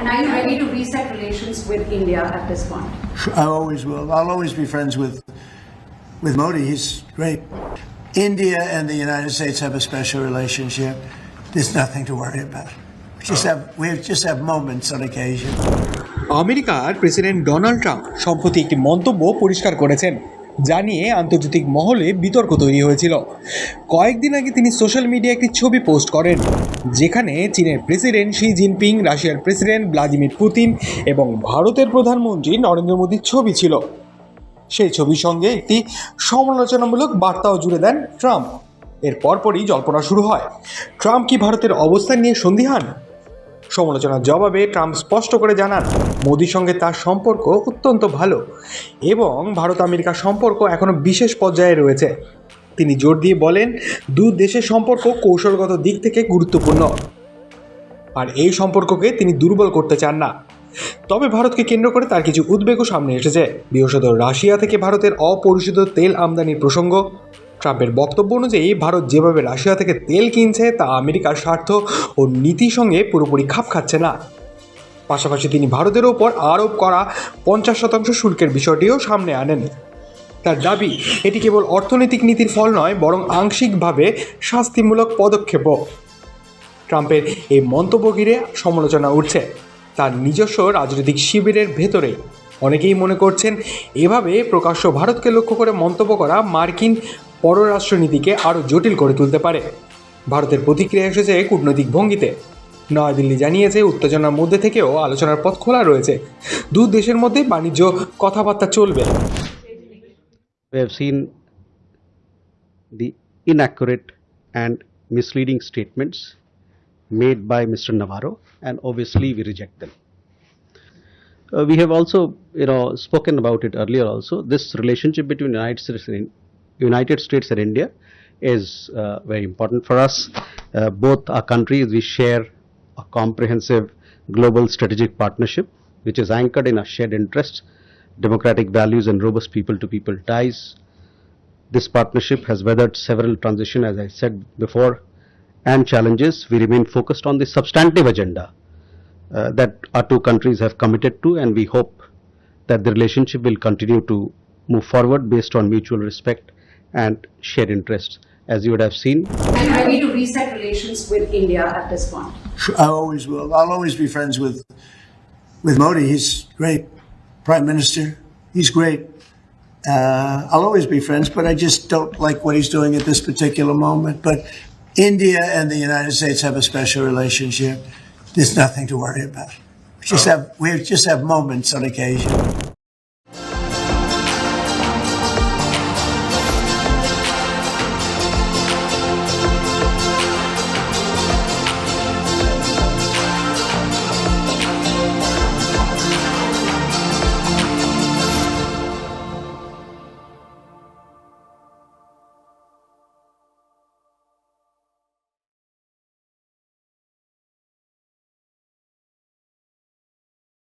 And are you ready to reset relations with India at this point? I always will. I'll always be friends with with Modi. He's great. India and the United States have a special relationship. There's nothing to worry about. We just have we just have moments on occasion. আমেরিকার president Donald Trump সম্প্রতি একটি মন্তব্য পরিষ্কার করেছেন যা নিয়ে আন্তর্জাতিক মহলে বিতর্ক তৈরি হয়েছিল। কয়েকদিন আগে তিনি সোশ্যাল মিডিয়ায় একটি ছবি পোস্ট করেন, যেখানে চীনের প্রেসিডেন্ট শি জিনপিং, রাশিয়ার প্রেসিডেন্ট ভ্লাদিমির পুতিন এবং ভারতের প্রধানমন্ত্রী নরেন্দ্র মোদীর ছবি ছিল। সেই ছবির সঙ্গে একটি সমালোচনামূলক বার্তাও জুড়ে দেন ট্রাম্প। এর পরপরই জল্পনা শুরু হয়। ট্রাম্প কি ভারতের অবস্থান নিয়ে সন্দিহান? সমালোচনার জবাবে ট্রাম্প স্পষ্ট করে জানান, মোদির সঙ্গে তার সম্পর্ক অত্যন্ত ভালো এবং ভারত আমেরিকার সম্পর্ক এখনও বিশেষ পর্যায়ে রয়েছে। তিনি জোর দিয়ে বলেন, দু দেশের সম্পর্ক কৌশলগত দিক থেকে গুরুত্বপূর্ণ। আর এই সম্পর্ককে তিনি দুর্বল করতে চান না। তবে ভারতকে কেন্দ্র করে তার কিছু উদ্বেগও সামনে এসেছে। বিশেষত রাশিয়া থেকে ভারতের অপরিশোধিত তেল আমদানির প্রসঙ্গ ট্রাম্পের বক্তব্য অনুযায়ী ভারত যেভাবে রাশিয়া থেকে তেল কিনছে, তা আমেরিকার স্বার্থ ও নীতির সঙ্গে পুরোপুরি খাপ খাচ্ছে না। পাশাপাশি তিনি ভারতের ওপর আরোপ করা পঞ্চাশ শতাংশ শুল্কের বিষয়টিও সামনে আনেন। তার দাবি, এটি কেবল অর্থনৈতিক নীতির ফল নয়, বরং আংশিকভাবে শাস্তিমূলক পদক্ষেপও। ট্রাম্পের এই মন্তব্য ঘিরে সমালোচনা উঠছে। তার নিজস্ব রাজনৈতিক শিবিরের ভেতরে অনেকেই মনে করছেন, এভাবে প্রকাশ্য ভারতকে লক্ষ্য করে মন্তব্য করা মার্কিন পররাষ্ট্রনীতিকে আরও জটিল করে তুলতে পারে। ভারতের প্রতিক্রিয়া এসেছে কূটনৈতিক ভঙ্গিতে। নয়াদিল্লি জানিয়েছে, উত্তেজনার মধ্যে থেকেও আলোচনার পথ খোলা রয়েছে। দু দেশের মধ্যে বাণিজ্য কথাবার্তা চলবে। Inaccurate and misleading statements made by mister Navarro and obviously we reject them we have also you know spoken about it earlier also this relationship between United States United States and India is uh, very important for us. Uh, both our countries we share a comprehensive global strategic partnership, which is anchored in our shared interests, democratic values, and robust people-to-people ties. This partnership has weathered several transitions, as I said before, and challenges. We remain focused on the substantive agenda uh, that our two countries have committed to, and we hope that the relationship will continue to move forward based on mutual respect and shared interests. As you would have seen, Are you ready to reset relations with India at this point? I always will. I'll always be friends with with Modi. He's great. Prime Minister. He's great. Uh, I'll always be friends, but I just don't like what he's doing at this particular moment. But India and the United States have a special relationship. There's nothing to worry about. We just have we just have moments on occasion.